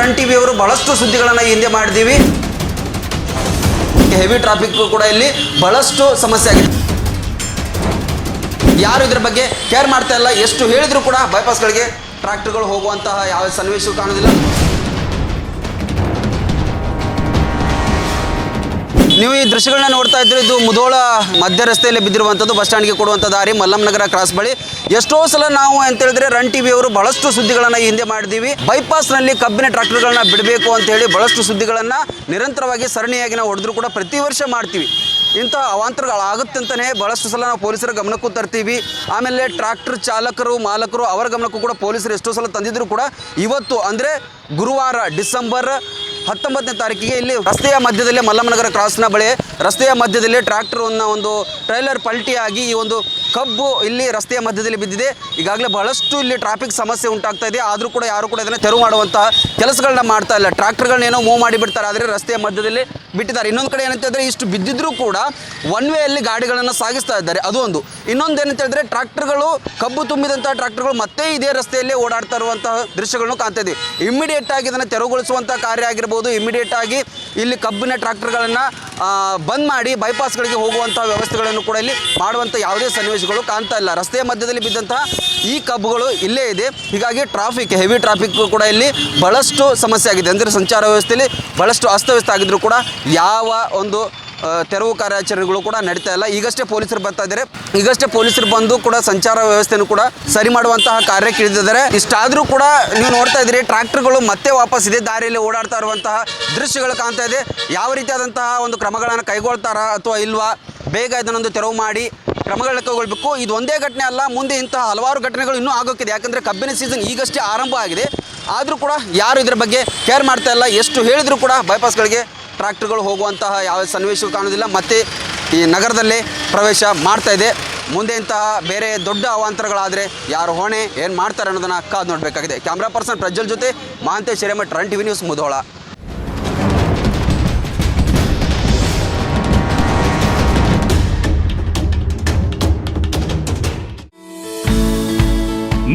Run TV ಅವರು ಬಹಳಷ್ಟು ಸುದ್ದಿಗಳನ್ನು ಹಿಂದೆ ಮಾಡಿದ್ದೀವಿ. ಹೆವಿ ಟ್ರಾಫಿಕ್ ಕೂಡ ಇಲ್ಲಿ ಬಹಳಷ್ಟು ಸಮಸ್ಯೆ ಆಗಿದೆ. ಯಾರು ಇದ್ರ ಬಗ್ಗೆ ಕೇರ್ ಮಾಡ್ತಾ ಇಲ್ಲ? ಎಷ್ಟು ಹೇಳಿದ್ರು ಕೂಡ ಬೈಪಾಸ್ಗಳಿಗೆ ಟ್ರಾಕ್ಟರ್ಗಳು ಹೋಗುವಂತಹ ಯಾವ ಸನ್ನಿವೇಶವೂ ಕಾಣುವುದಿಲ್ಲ. ನೀವು ಈ ದೃಶ್ಯಗಳನ್ನ ನೋಡ್ತಾ ಇದ್ರೆ ಇದು ಮುಧೋಳ ಮಧ್ಯ ರಸ್ತೆಯಲ್ಲಿ ಬಿದ್ದಿರುವಂಥದ್ದು ಬಸ್ ಸ್ಟ್ಯಾಂಡ್ಗೆ ಕೊಡುವಂಥ ದಾರಿ, ಮಲ್ಲಂ ನಗರ ಕ್ರಾಸ್ ಬಳಿ. ಎಷ್ಟೋ ಸಲ ನಾವು ಅಂತ ಹೇಳಿದ್ರೆ ರನ್ ಟಿವಿ ಅವರು ಬಹಳಷ್ಟು ಸುದ್ದಿಗಳನ್ನು ಹಿಂದೆ ಮಾಡಿದ್ದೀವಿ. ಬೈಪಾಸ್ನಲ್ಲಿ ಕಬ್ಬಿನ ಟ್ರಾಕ್ಟರ್ಗಳನ್ನ ಬಿಡಬೇಕು ಅಂತ ಹೇಳಿ ಬಹಳಷ್ಟು ಸುದ್ದಿಗಳನ್ನು ನಿರಂತರವಾಗಿ ಸರಣಿಯಾಗಿ ನಾವು ಹೊಡೆದ್ರು ಕೂಡ ಪ್ರತಿ ವರ್ಷ ಮಾಡ್ತೀವಿ. ಇಂಥ ಅವಾಂತರಗಳಾಗುತ್ತೆ ಅಂತಲೇ ಬಹಳಷ್ಟು ಸಲ ನಾವು ಪೊಲೀಸರ ಗಮನಕ್ಕೂ ತರ್ತೀವಿ. ಆಮೇಲೆ ಟ್ರಾಕ್ಟರ್ ಚಾಲಕರು, ಮಾಲಕರು ಅವರ ಗಮನಕ್ಕೂ ಕೂಡ ಪೊಲೀಸರು ಎಷ್ಟೋ ಸಲ ತಂದಿದ್ರು ಕೂಡ ಇವತ್ತು ಅಂದರೆ ಗುರುವಾರ ಡಿಸೆಂಬರ್ ಹತ್ತೊಂಬತ್ತನೇ ತಾರೀಕಿಗೆ ಇಲ್ಲಿ ರಸ್ತೆಯ ಮಧ್ಯದಲ್ಲಿ ಮಲ್ಲಮ್ಮನಗರ ಕ್ರಾಸ್ನ ಬಳಿ ರಸ್ತೆಯ ಮಧ್ಯದಲ್ಲಿ ಟ್ರ್ಯಾಕ್ಟರ್ ಒಂದು ಟ್ರೈಲರ್ ಪಲ್ಟಿಯಾಗಿ ಈ ಒಂದು ಕಬ್ಬು ಇಲ್ಲಿ ರಸ್ತೆಯ ಮಧ್ಯದಲ್ಲಿ ಬಿದ್ದಿದೆ. ಈಗಾಗಲೇ ಬಹಳಷ್ಟು ಇಲ್ಲಿ ಟ್ರಾಫಿಕ್ ಸಮಸ್ಯೆ ಉಂಟಾಗ್ತಾ ಇದೆ. ಆದರೂ ಕೂಡ ಯಾರು ಕೂಡ ಇದನ್ನು ತೆರವು ಮಾಡುವಂತಹ ಕೆಲಸಗಳನ್ನ ಮಾಡ್ತಾ ಇಲ್ಲ. ಟ್ರ್ಯಾಕ್ಟರ್ಗಳನ್ನೇನೋ ಮೂವ್ ಮಾಡಿಬಿಡ್ತಾರೆ. ಆದರೆ ರಸ್ತೆಯ ಮಧ್ಯದಲ್ಲಿ ಬಿಟ್ಟಿದ್ದಾರೆ. ಇನ್ನೊಂದು ಕಡೆ ಏನಂತ ಹೇಳಿದ್ರೆ ಇಷ್ಟು ಬಿದ್ದಿದ್ರೂ ಕೂಡ ಒನ್ ವೇಯಲ್ಲಿ ಗಾಡಿಗಳನ್ನು ಸಾಗಿಸ್ತಾ ಇದ್ದಾರೆ. ಅದು ಒಂದು. ಇನ್ನೊಂದು ಏನಂತ ಹೇಳಿದ್ರೆ ಟ್ರ್ಯಾಕ್ಟರ್ಗಳು ಕಬ್ಬು ತುಂಬಿದಂತಹ ಟ್ರ್ಯಾಕ್ಟರ್ಗಳು ಮತ್ತೆ ಇದೇ ರಸ್ತೆಯಲ್ಲಿ ಓಡಾಡ್ತಾ ಇರುವಂತಹ ದೃಶ್ಯಗಳನ್ನು ಕಾಣ್ತಾ ಇದ್ದೀವಿ ಇಮ್ಮಿಡಿಯೇಟ್ ಆಗಿ ಇದನ್ನು ತೆರವುಗೊಳಿಸುವಂಥ ಕಾರ್ಯ ಆಗಿರ್ಬೋದು. ಇಮಿಡಿಯೇಟ್ ಆಗಿ ಇಲ್ಲಿ ಕಬ್ಬಿನ ಟ್ರ್ಯಾಕ್ಟರ್ಗಳನ್ನು ಬಂದ್ ಮಾಡಿ ಬೈಪಾಸ್ಗಳಿಗೆ ಹೋಗುವಂಥ ವ್ಯವಸ್ಥೆಗಳನ್ನು ಕೂಡ ಇಲ್ಲಿ ಮಾಡುವಂಥ ಯಾವುದೇ ಸನ್ನಿವೇಶಗಳು ಕಾಣ್ತಾ ಇಲ್ಲ. ರಸ್ತೆಯ ಮಧ್ಯದಲ್ಲಿ ಬಿದ್ದಂತಹ ಈ ಕಬ್ಬುಗಳು ಇಲ್ಲೇ ಇದೆ. ಹೀಗಾಗಿ ಟ್ರಾಫಿಕ್ ಹೆವಿ ಟ್ರಾಫಿಕ್ ಕೂಡ ಇಲ್ಲಿ ಬಹಳಷ್ಟು ಸಮಸ್ಯೆ ಆಗಿದೆ. ಅಂದರೆ ಸಂಚಾರ ವ್ಯವಸ್ಥೆಯಲ್ಲಿ ಬಹಳಷ್ಟು ಅಸ್ತವ್ಯಸ್ತ ಆಗಿದ್ರು ಕೂಡ ಯಾವ ಒಂದು ತೆರವು ಕಾರ್ಯಾಚರಣೆಗಳು ಕೂಡ ನಡೀತಾ ಇಲ್ಲ. ಈಗಷ್ಟೇ ಪೊಲೀಸರು ಬರ್ತಾ ಇದ್ದಾರೆ. ಈಗಷ್ಟೇ ಪೊಲೀಸರು ಬಂದು ಕೂಡ ಸಂಚಾರ ವ್ಯವಸ್ಥೆಯನ್ನು ಕೂಡ ಸರಿ ಮಾಡುವಂತಹ ಕಾರ್ಯಕ್ಕೆ ಇಳಿದಿದ್ದಾರೆ ಇಷ್ಟಾದರೂ ಕೂಡ ನೀವು ನೋಡ್ತಾ ಇದ್ದೀರಿ, ಟ್ರ್ಯಾಕ್ಟರ್ಗಳು ಮತ್ತೆ ವಾಪಸ್ ಇದೆ. ದಾರಿಯಲ್ಲಿ ಓಡಾಡ್ತಾ ಇರುವಂತಹ ದೃಶ್ಯಗಳು ಕಾಣ್ತಾ ಇದೆ. ಯಾವ ರೀತಿಯಾದಂತಹ ಒಂದು ಕ್ರಮಗಳನ್ನು ಕೈಗೊಳ್ತಾರಾ ಅಥವಾ ಇಲ್ವಾ? ಬೇಗ ಇದನ್ನೊಂದು ತೆರವು ಮಾಡಿ ಕ್ರಮಗಳನ್ನ ಕೈಗೊಳ್ಳಬೇಕು ಇದು ಒಂದೇ ಘಟನೆ ಅಲ್ಲ, ಮುಂದೆ ಇಂತಹ ಹಲವಾರು ಘಟನೆಗಳು ಇನ್ನೂ ಆಗೋಕ್ಕಿದೆ. ಯಾಕಂದರೆ ಕಬ್ಬಿನ ಸೀಸನ್ ಈಗಷ್ಟೇ ಆರಂಭ ಆಗಿದೆ. ಆದರೂ ಕೂಡ ಯಾರು ಇದರ ಬಗ್ಗೆ ಕೇರ್ ಮಾಡ್ತಾ ಇಲ್ಲ? ಎಷ್ಟು ಹೇಳಿದರೂ ಕೂಡ ಬೈಪಾಸ್ಗಳಿಗೆ ಟ್ರ್ಯಾಕ್ಟರ್ಗಳು ಹೋಗುವಂತಹ ಯಾವ ಸನ್ನಿವೇಶ ಕಾಣೋದಿಲ್ಲ ಮತ್ತು ಈ ನಗರದಲ್ಲಿ ಪ್ರವೇಶ ಮಾಡ್ತಾ ಇದೆ. ಮುಂದೆ ಇಂತಹ ಬೇರೆ ದೊಡ್ಡ ಅವಾಂತರಗಳಾದರೆ ಯಾರು ಹೊಣೆ ಏನು ಮಾಡ್ತಾರೆ ಅನ್ನೋದನ್ನು ಕಾದು ನೋಡಬೇಕಾಗಿದೆ. ಕ್ಯಾಮ್ರಾ ಪರ್ಸನ್ ಪ್ರಜ್ವಲ್ ಜೊತೆ Mahantesh Hiremath run TV news Mudhol.